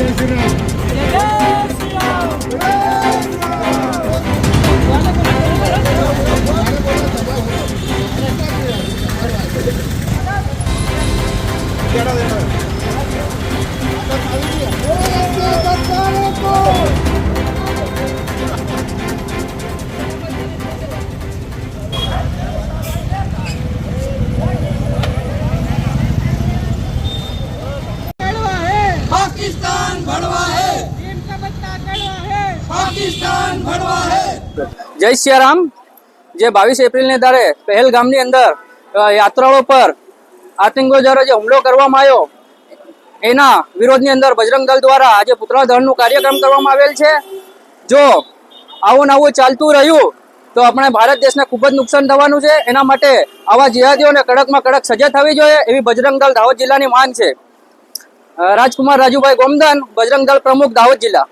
Gracias. Pakistan ભરવા હે. જય સિયારામ. જે બાવીસ એપ્રિલને દાડે પહેલગામની અંદર યાત્રાળો પર આતંકીઓ દ્વારા જે હુમલો કરવામાં આવ્યો, એના વિરોધની અંદર બજરંગ દળ દ્વારા આજે પુતળા દહનનું કાર્યક્રમ કરવામાં આવેલ છે. જો આવું ને આવું ચાલતું રહ્યું, તો આપણે ભારત દેશને ખૂબ જ નુકસાન થવાનું છે. એના માટે આવા જિહાદીઓને કડકમાં કડક સજા થવી જોઈએ એવી બજરંગ દળ દાહોદ જિલ્લાની માંગ છે. રાજકુમાર રાજુભાઈ ગોમદન, બજરંગ દળ પ્રમુખ દાહોદ જિલ્લા.